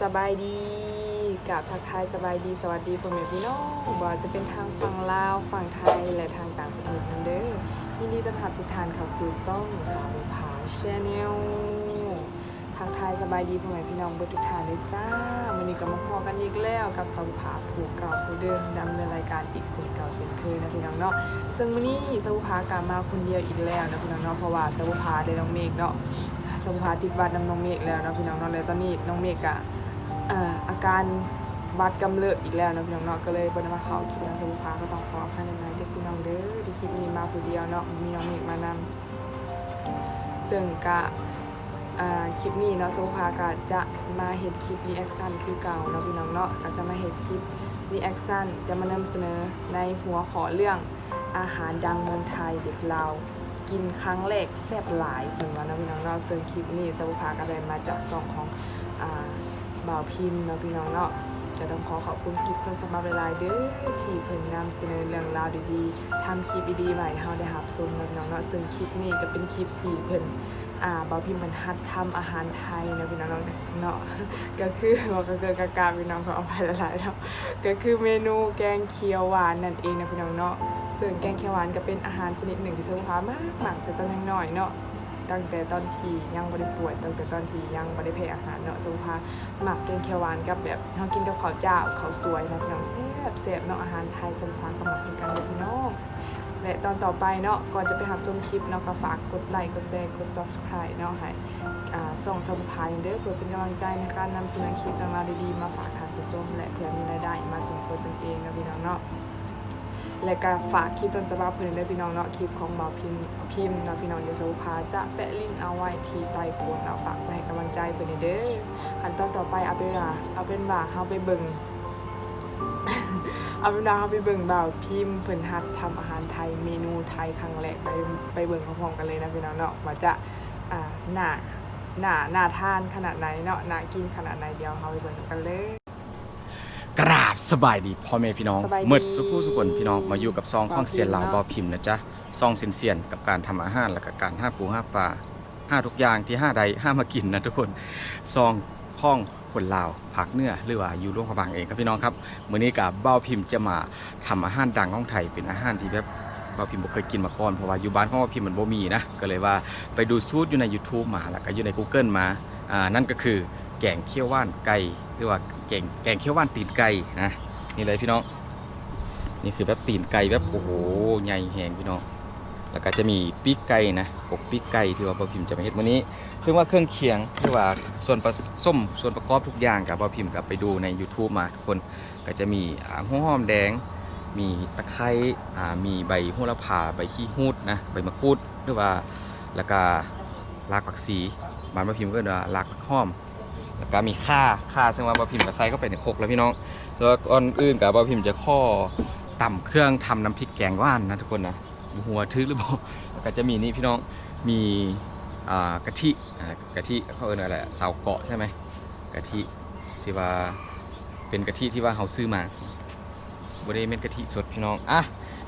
สบายดีกับทักทายสบายดีสวัสดีพ่อแม่พี่น้องบ่ว่าจะเป็นทางฝั่งลาวฝั่งไทยและทางต่างประเทศนั่นเด้อยินดีต้อนรับทุกท่านเข้าสู่ช่องสาวผาชแนลทักทายสบายดีพ่อแม่พี่น้องเบิดทุกท่านเลยจ้าวันนี้ก็มาพอกันอีกแล้วกับสาวผาผูกเก่าผู้เดิมดำเนินรายการอีกเสียงเก่าเสียงเคยนะพี่น้องเนาะซึ่งวันนี้สาวผากลับมาคนเดียวอีกแล้วนะพี่น้องเนาะเพราะว่าสาวผาได้น้องเมฆเนาะสมุภาติดวัดน้ำน้องเมฆแล้วนะพี่น้องเนาะแล้วตอนนี้น้องเมฆอะ อาการบัดกำเริบอีกแล้วนะพี่น้องเนาะก็เลยบนมาเขาคลิปนะสมุภาก็ต้องขออภัยในเด็กพี่น้องเด้อที่คลิปนี้มาผู้เดียวเนาะมีน้องเมฆมานำซึ่งกะอ่าคลิปนี้เนาะสมุภาก็จะมาเห็นคลิปรีแอคชั่นคือเก่าเนาะพี่น้องเนาะก็จะมาเห็นคลิปรีแอคชั่นจะมานำเสนอในหัวขอเรื่องอาหารดังเมืองไทยเด็กเรากินครั้งแรกแซ่บหลายเพิ่นว่าเนาะพี่น้องเนาะซึ่งคลิปนี้สวุภาก็ได้มาจากซองของ บ่าวพิมพ์เนาะพี่น้องเนาะจะต้องขอขอบคุณคลิปต้นสำหรับหลายๆเด้อที่เพิ่นนำเสนอเรื่องราวดีๆทำคลิปดีๆใหม่ให้เฮาได้รับชมเนาะพี่น้องเนาะซึ่งคลิปนี้ก็เป็นคลิปที่เพิ่นอ่าบ่าวพิมพ์มันหัดทำอาหารไทยเนาะพี่น้องเนาะก็คือว่าก็เกิดกากาพี่น้องขออภัยหลายๆเนาะก็คือเมนูแกงเขียวหวานนั่นเองนะพี่น้องเนาะซึ่งแกงเขียวหวานก็เป็นอาหารชนิดหนึ่งที่สมุนไพรมากมากแต่ตอนยังน้อยเนาะ ตั้งแต่ตอนที่ยังบริป่วย ตั้งแต่ตอนที่ยังบริเพอาหารเนาะสมุนไพรหมักแกงเขียวหวานกับแบบเรากินกับข้าวเจ้าข้าวสวยนะพี่น้องแซ่บแซ่บเนาะอาหารไทยสมุนไพรก็หมักกินกันเลยพี่น้องและตอนต่อไปเนาะก่อนจะไปหับชมคลิปเนาะก็ฝากกดไลค์กดแชร์กด subscribe เนาะให้อ่าส่งสมุนไพรเด้อเพื่อเป็นกำลังใจในการนำเสนอคลิปต่างๆดีๆมาฝากทานผู้ชมและเพื่อมีรายได้มาถึงตัวตนเองนะพี่น้องเนาะ และก็ฝากคลิปต้นฉบับเพื่อนได้พี่น้องเนาะคลิปของหมอพิมพิมเนาะพี่น้องเดยวสวุภาจะแปะลิงก์เอาไว้ที่ใต้โพสเนาะฝากไปให้กำลังใจเพื่อนเด้อขั้นตอนต่อไปเอาเป็นว่าเอาเป็นว่าเฮาไปเบิ่งเอาเป็นว่าเฮาไปเบิ่งบ่าวพิมเพิ่นฮัดทำอาหารไทยเมนูไทยครั้งแรกไปไปเบิ่งพร้อมๆกันเลยนะพี่น้องเนาะว่าจะอ่าหน้าหน้าหน้าทานขนาดไหนเนาะหน่ากินขนาดไหนเดี๋ยวเฮาไปเบิ่งกันเลย กราบสบายดีพ่อแม่พี่น้องสบายดี เมื่อสุขุสุคนพี่น้องมาอยู่กับซองข้องเสียนลาวบอพิมพ์นะจ๊ะซองเสียนเสียนกับการทำอาหารและกับการห้าปูห้าปลาห้าทุกอย่างที่ห้าใดห้ามากินนะทุกคนซองข้องคนลาวผักเนื้อหรือว่าอยู่ร่วมพระบางเองครับพี่น้องครับมื้อนี้กับเบ้าพิมพ์จะมาทำอาหารดังของไทยเป็นอาหารที่แบบเบ้าพิมพ์บ่เคยกินมาก่อนเพราะว่าอยู่บ้านของเบ้าพิมพ์มันบ่มีนะก็เลยว่าไปดูสูตรอยู่ใน YouTube มาแล้วก็อยู่ใน Google มาอ่านั่นก็คือ แกงเขี้ยวว่านไก่หรือว่าแกงแกงเขี้ยวว่านตีนไก่นะนี่เลยพี่น้องนี่คือแบบตีนไก่แบบโอ้โหใหญ่แหงพี่น้องแล้วก็จะมีปีกไก่นะกบปีกไก่ที่ว่าบอพิมพ์จะมาเฮ็ดวันนี้ ซึ่งว่าเครื่องเคียงหรือว่าส่วนผสมส่วนประกอบทุกอย่างกับบอพิมพ์กับไปดูใน YouTube มาทุกคนก็จะมีหัวหอมแดง มีตะไคร้อ่ามีใบโหระพาใบขี้หูดนะใบมะกรูดหรือว่าแล้วก็รากผักชีบานบอพิมพ์ก็เรียกว่ารากผักหอม แล้วก็มีข่าข่าซึ่งว่าบอพิมพ์ก็ใส่เข้าไปในครกแล้วพี่น้องส่วนก่อนอื่นกับบอพิมพ์จะข้อต่ำเครื่องทำน้ำพริกแกงว่านนะทุกคนนะหัวทึกหรือเปล่าแล้วก็จะมีนี่พี่น้องมีกะทิกะทิเขาเอิ้นอะไรอะสาวเกาะใช่ไหมกะทิที่ว่าเป็นกะทิที่ว่าเขาซื้อมาบริเวณกะทิสดพี่น้องอะ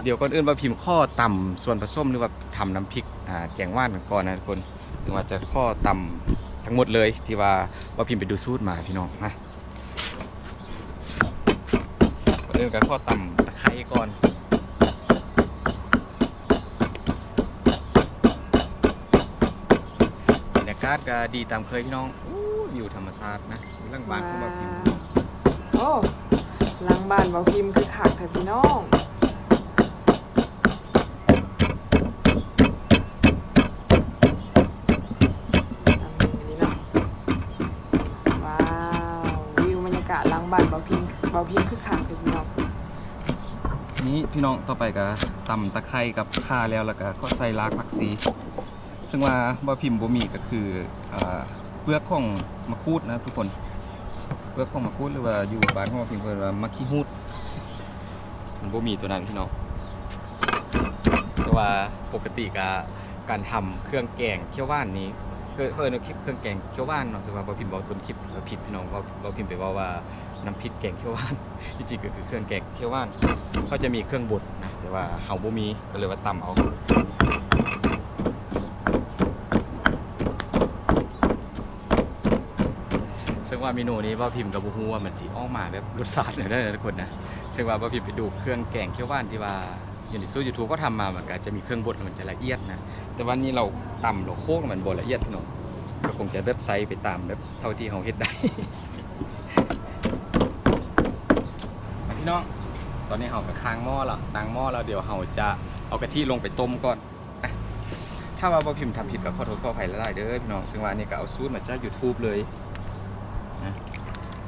เดี๋ยวก่อนอื่นบอพิมพ์ข้อต่ำส่วนผสมหรือว่าทำน้ำพริกแกงว่านก่อนนะทุกคนถึงว่าจะข้อต่ำ ทั้งหมดเลยที่ว่าบอพิมพ์ไปดูสูตรมาพี่น้องนะเริ่มกับข้อต่ำตะไคร้ก่อนบรรยากาศก็ดีตามเคยพี่น้องออยู่ธรรมชาตินะอยู่หล่างบ้านของเราพิมพ์โอ้หลังบ้านบ่าวพิมพ์คือขากแต่พี่น้องตามนี้เนาะว้าววิวบรรยากาศหลั งบ้านบ่าวพิมบ่าวพิมคือขากแต่พี่น้องนี้พี่น้องต่อไปก็ตำตะไคร้กับข่าแล้วแล้วก็ก็ใส่รากผักชีซึ่งว่าบ่พิมพ์บ่มีก็คือเปลือกของมะกรูดนะทุกคนเปลือกของมะกรูดหรือว่าอยู่บ้านของบ่พิมพ์เพิ่นว่ามะขี้ฮูดมันบ่มีตัวนั้นพี่น้องแต่ว่าปกติกับการทำเครื่องแกงเขียวหว่านนี้เพื่อเพื่อนคลิปเครื่องแกงเขียวหว่านเนาะสมมติว่าเราพิมพ์บอกต้นคลิปผิดพี่น้องเราเราพิมพ์ไปว่าว่า น้ำพริกแกงเขียวหว่านจริงๆก็คือเครื่องแกงเขียวหว่านเขาจะมีเครื่องบดนะแต่ว่าเฮาบ่มีก็เลยว่าตำเอาสซึ่งว่าเมนูนี้ว่าพิมพ์กับบูฮูว่ามันสีออกมาแบบรสชาติเนี่ยได้ทุกคนนะซึ่งว่าว่าพิมพ์ไปดูเครื่องแกงเขียวหวานที่ว่าอยู่ในซูยูทูบก็ทำมามันก็จะมีเครื่องบดมันจะละเอียดนะแต่ว่านี่เราตำเราโค้งมันบดละเอียดพี่น้องก็คงจะแบบไซส์ไปตามแบบเท่าที่เขาเฮ็ดได้ มา พี่น้อง ตอนนี้เรากับค้างหม้อแล้วตั้งหม้อแล้วเดี๋ยวเราจะเอากะทิลงไปต้มก่อนนะถ้าว่าบ่พิมพ์ทำผิดก็ขอโทษขออภัยหลายๆเด้อพี่น้อง ซึ่งว่าอันนี่ก็เอาสูตรมาจาก YouTube เลยนะ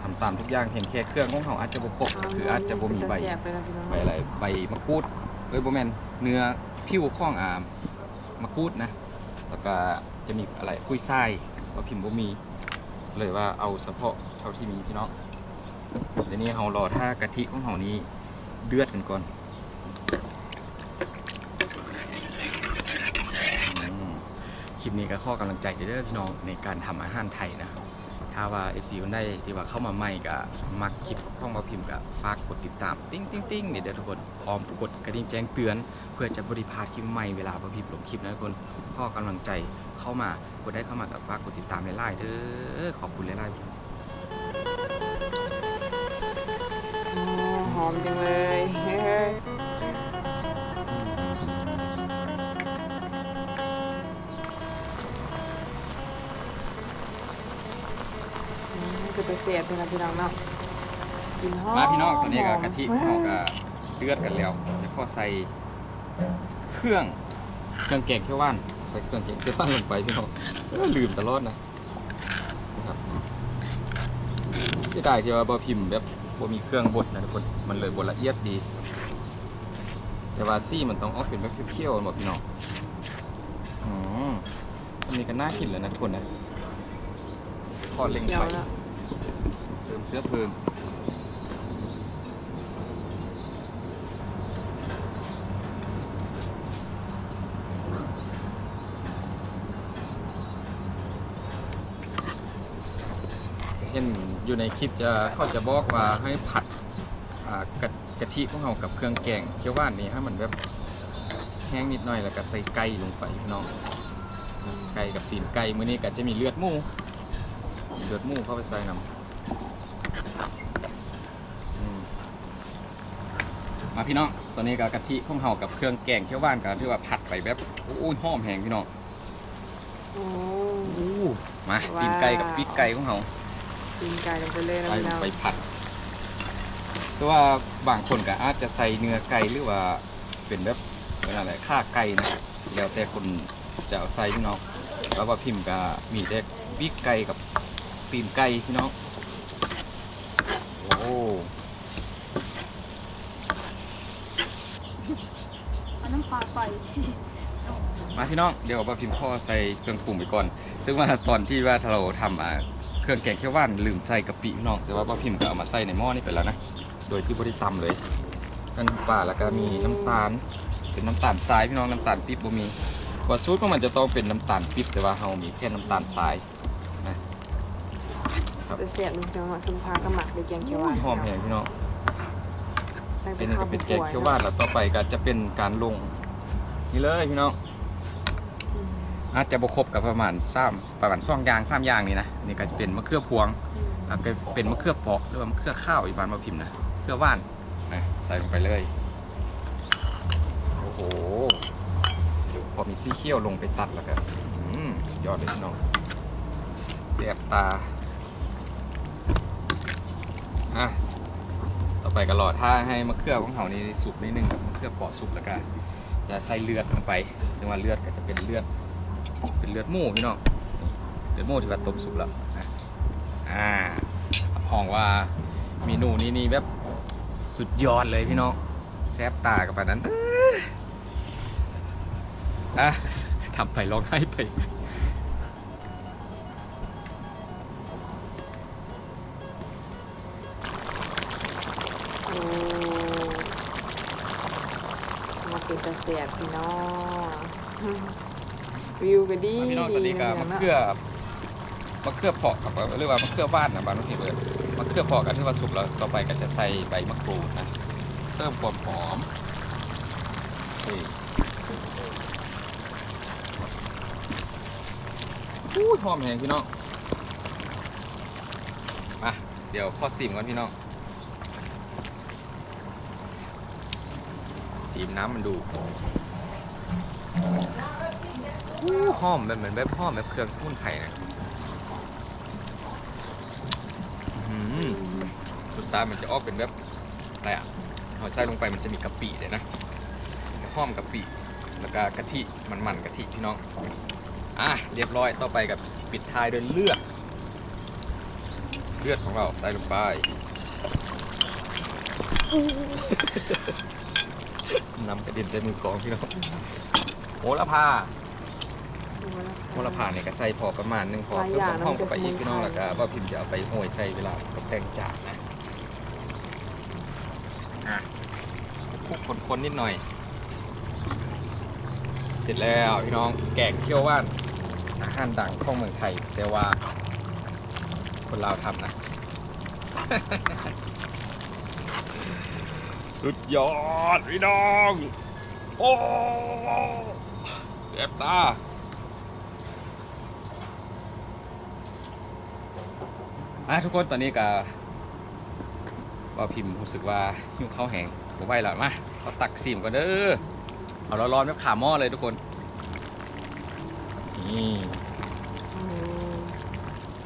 ทำตามทุกอย่างเห็นแค่เครื่องของเขาอาจจะบ่ครบคืออาจจะบ่มีใบแต่แสบเลยนะพี่น้องใบอะไร ใบมะกรูด เอ้ยบ่แม่นเนื้อผิวข้องอามมะกรูดนะ แล้วก็จะมีอะไรคุยไส้ว่าพิมพ์บ่มี เลยว่าเอาเฉพาะเท่าที่มีพี่น้อง เดี๋ยวนี้เรารอถ้ากะทิของเรานี้เดือดกันก่อนคลิปนี้ก็ข้อกำลังใจเด้อพี่น้องในการทำอาหารไทยนะถ้าว่า FC คนได้ที่ว่าเข้ามาใหม่ก็มักคลิปของมาพิมพ์ก็ฝากกดติดตามติ้งติ้งติ้งเนี่ยเด้อทุกคนพร้อมกดกระดิ่งแจ้งเตือน เพื่อจะบริพาดคลิปใหม่เวลามาพิมพ์ลงคลิปนะทุกคนข้อกำลังใจเข้ามากดได้เข้ามากับฝากกดติดตามไล่ๆเด้อขอบคุณไล่ๆ หอมจังเลยเฮ้ยอืมก็จะเสียบเลยนะพี่น้องเนาะกินหอมมาพี่น้องตอนนี้ก็กะทิของเราก็เดือดกันแล้วจะพอใส่เครื่องเครื่องแกงเขียวหวานใส่เครื่องแกงเขียวหวานลงไปพี่น้องเออลืมตลอดนะนะครับเสียดายที่ว่าบ่พิมพ์แบบ บ่มีเครื่องบดนะทุกคน มันเลยบดละเอียดดี แต่ว่าซี่มันต้องออกเป็นแบบเคี้ยวๆหมดพี่น้องอืมอันนี้ก็น่ากินเลยนะทุกคนนะทอดเล็งเดี๋ยไฟวนะเติมเสื้อเพลิ อยู่ในคลิปจะเขาจะบอกว่าให้ผัดอ่ากะกะทิของเรากับเครื่องแกงเคี่ยวหวานนี่ให้มันแบบแห้งนิดหน่อยแล้วก็ใส่ไก่ลงไปพี่น้องไก่กับตีนไก่มื้อนี้ก็จะมีเลือดหมูมีเลือดหมูเข้าไปใส่นำอืมมาพี่น้องตอนนี้ก็กะทิของเรากับเครื่องแกงเคี่ยวหวานก็ถือว่าผัดไปแบบโอ้ยหอมแหงพี่น้องโอ้มาว้าวตีนไก่กับปีกไก่ของเรา กินไก่ลงไปเลยนะใส่พี่ลน้งองไปผัดเพราะว่าบางคนก็อาจจะใส่เนื้อไก่หรือว่าเป็นแบบอะไรข้าไก่นะแล้วแต่คนจะเอาใส่พี่น้องแล้วว่าพิมพ์ก็มีแต่ปีกไก่กับตีนไก่พี่น้องโอ้เอาน้ำปลาไปมาพี่น้องเดี๋ยวว่าพิมพ์พ่อใส่เครื่องปรุงไปก่อน ซึ่งว่าตอนที่ว่าเราทำอ่า เครื่องแกงเขียวหวานลืมใส่กะปิพี่น้องแต่ว่าว่าพิมพ์ก็เอามาใส่ในหม้อนี่ไปแล้วนะโดยที่บริตำเลยน้ำปลาแล้วก็มีน้ำตาล เป็นน้ำตาลทรายพี่น้องน้ำตาลปิ๊บบ่มีว่าสูตรของมันจะต้องเป็นน้ำตาลปิ๊บแต่ว่าเรามีแค่น้ำตาลทรายนะจะเสียบลูกน้องอะซุปพากระหมักไปแกงเขียวหวานหอมแหงพี่น้องตั้งแต่เป็นข้าก็วเป็นแกป่งวยเขียวหวานแล้วต่อไปก็จะเป็นการลงนี่เลยพี่น้องอืม อาจจะบครบกับประมาณซ้ำประมาณซ่องยางซ้ำยางนี่นะนี่ก็จะเป็นมะเขือพวงแล้วก็เป็นมะเขือเปอกหรือว่ามะเขือข้าวอีกบานมาพิมพ์นะเขือว่านนะใส่ลงไปเลยโอ้โหเดี๋ยวพอมีซี่เคี่ยวลงไปตัดแล้วก็อืมสุดยอดเลยพี่น้องเสียบตาอะต่อไปก็รอดท่าให้มะเขือของเขานี่สุกนิดนึงมะเขือเปอกสุกแล้วก็จะใส่เลือดลงไป ซึ่งว่าเลือดก็จะเป็นเลือด เป็นเลือดหมูพี่น้องเลือดหมูที่ว่าต้มสุกแล้วนะอ่าห้องว่าเมนูนี้นี่แบบสุดยอดเลยพี่น้องแซบตากับปานนั้นอะทำไปร้องไห้ไปมาเป็นตะเสียบพี่น้อง วิวก็ดี พี่น้องตอนนี้ก็ดีมะนะเขือมะเขือเปอกกับหรือว่ามะเขือบ้านนะบางทีเลยมะเขือเปอกกันที่ว่าสุกแล้วต่อไปก็จะใส่ใบมะกรูดนะเพิ่มความหอมนี่อู้ยหอมแหงพี่น้องมาเดี๋ยวข้อสิมก่อนพี่น้องสีมน้ำมันดู อู้หอมแบบเหมือนแบบหอมแบบเครื่องสมุนไพรนะอื้อหือรสชาติมันจะออกเป็นแบบอะไรอะหอยใส่ลงไปมันจะมีกะปิเลยนะมันจะหอมกะปิแล้วก็กะทิมันๆกะทิพี่น้องอะเรียบร้อยต่อไปกับปิดท้ายด้วยเลือด เลือดของเราใส่ลงไปนำกระเด็นใส่มือกองพี่น้องโหระพา โหระพาเนี่ยก็ใส่พอประมาณหนึงพอหลายเพื่ออย่างความหอมนะมันกับไปอีกจะพี่น้องสมุแล้วนไพรก็ว่าพิมพ์จะเอาไปโห้อยใส่เวลากับแป้งจานนะอะคลุกคนๆนิดหน่อย เสร็จแล้วพี่น้องแกงเขียวหว่านอาหารดังของเมืองไทย แต่ว่าคนลาวทำนะ สุดยอดพี่น้อง โอ้เจ็บตา อะทุกคนตอนนี้ก็ว่าพิมพ์รู้สึกว่าหิวข้าวแห้งผมไหวแล้วมาเราตักซีมก่อนเด้อเอาร้อนๆแบบขาหม้อเลยทุกคนนี่อืม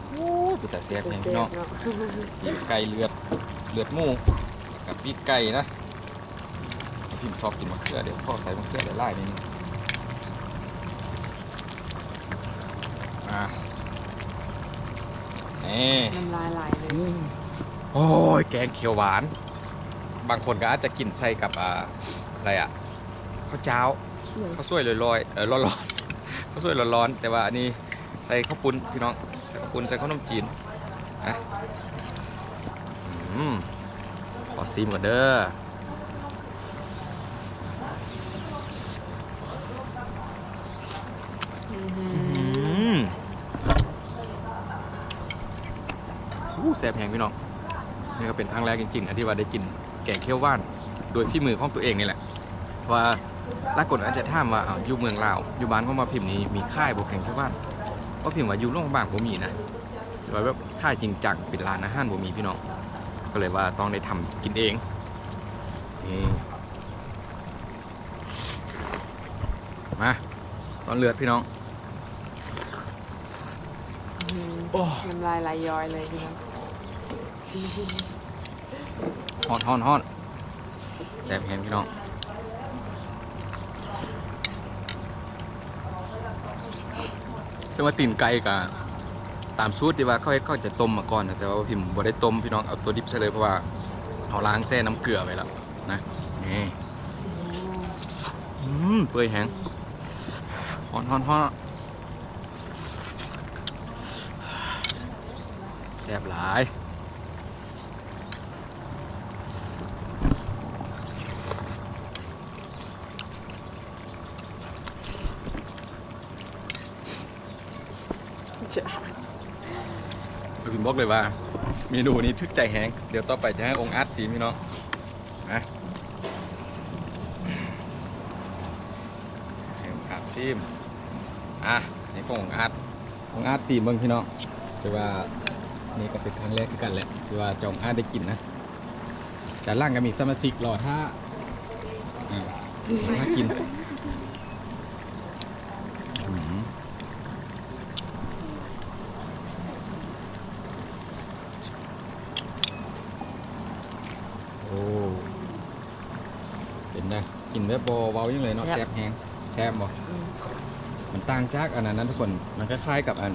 โอ้ยเป็นแต่เสียบเสีพี่น้องเนาะปีกไก่เลือดเลือดหมูกับปีกไก่นะพิมพ์ซอกกินมะเขือเดี๋ยวพ่อใส่มะเขือได้ไล่นิดนึงอะ นี่น้ำลายไหลเลยโอ้ยแกงเขียวหวาน บางคนก็อาจจะกินใส่กับอ่าอะไรอะข้าวเจ้าสวยข้าวสวยลอยๆเออร้อนๆข้าวสวยร้อนๆแต่ว่าอันนี้ใส่ข้าวปุ้นพี่น้องใส่ข้าวปุ้นใส่ข้าวนมจีนนะอืมขอซีมก่อนเด้อ อื้อหื อื อ ม อู้แซ่บแหงพี่น้องนี่ก็เป็นครั้งแรกจริงๆนะที่ว่าได้กินแกงเขียวหว่าน โดยฝีมือของตัวเองนี่แหละว่าลากคนอาจจะถามว่าอ้าวอยู่เมืองลาวอยู่บ้านของมาพิมพ์นี้มีค่ายบกแกงเขียวหว่านเพราะพิมพ์ว่าอยู่โรงพยาบาลผมมีนะแต่ว่าแบบค่ายจริงจังเป็นร้านอาหารผมมีพี่น้องก็เลยว่าต้องได้ทำกินเองนี่มาตอนเลือดพี่น้องอื้อหือโอ้น้ำลายไหลย้อยเลยพี่น้อง ฮอนฮอนฮอนแซ่บแฮงพี่น้องซึ่งว่าตีนไก่กับตามสูตรที่ว่าเขาเขาจะต้มมาก่อนนะแต่ว่าพิมพ์บ่ได้ต้มพี่น้องเอาตัวดิบใช่เลยเพราะว่าเอาล้างแช่น้ำเกลือไว้แล้วนะนี่อืมเปื่อยแฮงฮอนฮอนฮอนแซ่บหลาย จ้ะ พิมพ์ บอกเลยว่าเมนูนี้ทึกใจแฮงเดี๋ยวต่อไปจะให้องค์อาร์ตสีพี่น้องนะให้องค์อาร์ตซีมอะนี่ก็องค์อาร์ตองค์อาร์ตซีมเบิ่งพี่น้องถือว่านี่ก็เป็นครั้งแรกคือกันแหละถือว่าจองอาร์ตได้กินนะแต่ล่างก็มีสมาชิกรอถ้าอ่าถ้ากินอืม โอ้ เป็นไง กินแบบบเว้ายังเลยเนาะแซ่บแฮงแซ่บบ่อืมมันต่างจากอันนั้นนะทุกคนมันคล้ายๆกับอัน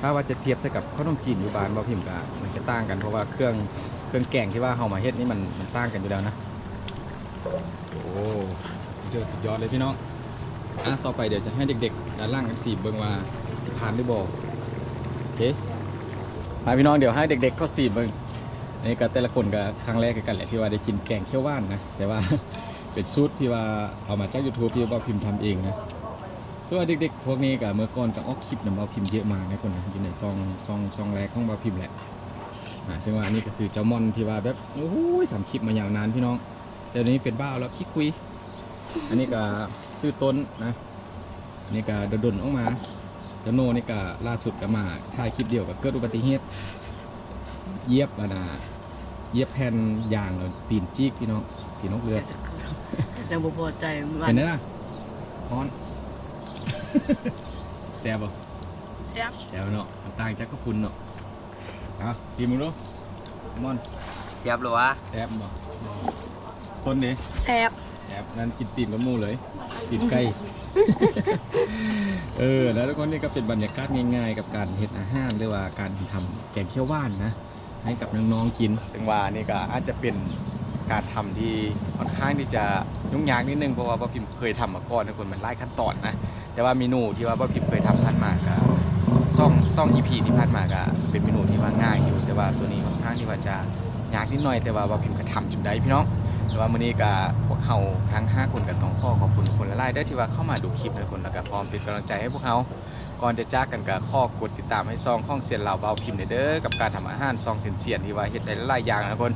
ถ้าว่าจะเทียบใส่กับข้าวนมจีนอยู่บ้านบ่พิมพ์กะมันจะต่างกันเพราะว่าเครื่องเครื่องแกงที่ว่าเฮามาเฮ็ดนี่มันมันต่างกันอยู่แล้วนะโอ้เจอสุดยอดเลยพี่น้องอะต่อไปเดี๋ยวจะให้เด็กๆด้านล่างกันสีเบิ่งว่าสิผ่านหรือบ่โอเคมาพี่น้องเดี๋ยวให้เด็กๆเขาสีเบิ่งนี่ก็แต่ละคนก็ครั้งแรกคือกันแหละที่ว่าได้กินแกงเขียวหว่านนะแต่ว่า เป็นสูตรที่ว่าเอามาจาก YouTube ที่ว่าพิมพ์ทำเองนะส่วนเด็กๆพวกนี้ก็เมื่อก่อนก็ออกคลิปนำเอาพิมพ์เยอะมากนะคนนะอยู่ในซองซองซองแรกของบาพิมพ์แหละอ่าซึ่งว่าอันนี้ก็คือเจ้ามอนที่ว่าแบบโอ้ยทำคลิปมายาวนานพี่น้อง แต่เดี๋ยวนี้เป็นบ้าแล้วขี้คุย อันนี้ก็ซื้อต้นนะอันนี่ก็ดนๆออกมาเจ้าโนนี่ก็ล่าสุดก็มาถ่ายคลิปเดียวกับเกิดอุบัติเหตุเย็บอะนะเย็บแผ่นยางแล้วตีนจีกพี่น้องตีนนกเรือ ยังบ่พอใจมัเห็นนไหมล่ะฮ้อน แซ่บบ่แซ่บแซ่บเนาะมันต่างจากข้าวปุ้นเนาะเอากินมึงดูมอนเสียบหรือวะแซ่บบ่ต้นนี้แซ่บแซ่บนั่นกินตีนกับหมูเลยตีนไก่ เออ แล้วทุกคนนี่ก็เป็นบรรยากาศง่ายๆ กับการเฮ็ดอาหารหรือว่าการทำแกงเขียวหวานนะ ให้กับน้องๆกินถึงว่านี่ก็อาจจะเป็น การทำที่ค่อนข้างที่จะยุ่งยากนิดนึงเพราะว่าป้าพิมเคยทำมาก่อนทุกคนมันหลายขั้นตอนนะแต่ว่าเมนูที่ว่าป้าพิมเคยทำผ่านมาก็ซ่องซ่อง EP ที่ผ่านมาก็เป็นเมนูที่ว่าง่ายอยู่แต่ว่าตัวนี้ค่อนข้างที่ว่าจะยากนิดหน่อยแต่ว่าป้าพิมก็ทำจนได้พี่น้องแต่ว่ามื้อนี้ก็พวกเขาทั้ง 5 คนก็ต้องข้อขอบคุณคนหลายๆเด้ที่ว่าเข้ามาดูคลิปทุกคนแล้วก็พร้อมเป็นกำลังใจให้พวกเขาก่อนจะจากกันก็ขอกดติดตามให้ซองข้องเสียนเหล่าเบาพิมพ์เด้อกับการทำอาหารซองเสียนเสียนที่ว่าเฮ็ดได้หลายอย่างนะทุกคน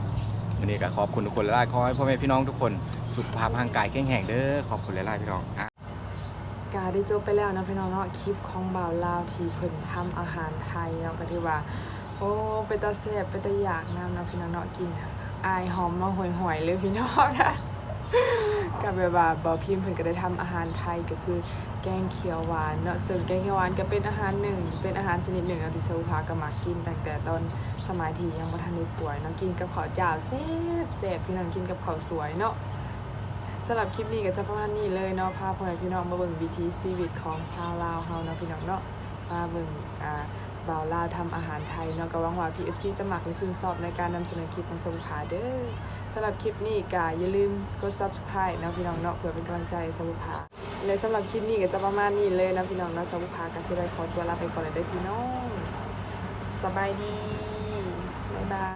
วันนี้ก็ขอบคุณทุกคนหลายๆขอให้พ่อแม่พี่น้องทุกคนสุขภาพร่างกายแข็งแรงเด้อขอบคุณหลายๆพี่น้องอะกาได้จบไปแล้วนะพี่น้องเนาะคลิปของบ่าวลาวที่เพิ่นทำอาหารไทยเนาะก็ที่ว่า โอ้เป็นตาแซ่บเป็นตาอยากน้ำนะพี่น้องเนาะกินอายหอมมาห่วยๆเลยพี่น้องค่ะกับแบบว่าบ่าวพิมพ์เพิ่นก็ได้ทำอาหารไทยก็คือแกงเขียวหวานเนาะส่วนแกงเขียวหวานก็เป็นอาหารหนึ่งเป็นอาหารชนิดหนึ่งเนาที่สาวพาก็มากินตั้งแต่ตอน สมัยที่ยังบ่ทันได้ป่วยเนาะกินกับข้าวเจ้าแซ่บแซ่บพี่น้องกินกับข้าวสวยเนาะสำหรับคลิปนี้ก็จะประมาณนี้เลยเนาะพาพ่อแม่พี่น้องมาเบิ่งวิถีชีวิตของชาวลาวเฮาเนาะพี่น้องเนาะมาเบิ่งอ่าบ่าวลาวทำอาหารไทยเนาะก็หวังว่า PFC จะมักและชื่นชอบในการนำเสนอคลิปของสมุขาเด้อสำหรับคลิปนี้ก็อย่าลืมกด Subscribe เนาะพี่น้องเนาะเพื่อเป็นกำลังใจสมุขาและสำหรับคลิปนี้ก็จะประมาณนี้เลยนะพี่น้องเนาะสมุขาก็สิได้ขอตัวลาไปก่อนเลยเด้อพี่น้องสบายดี Bye.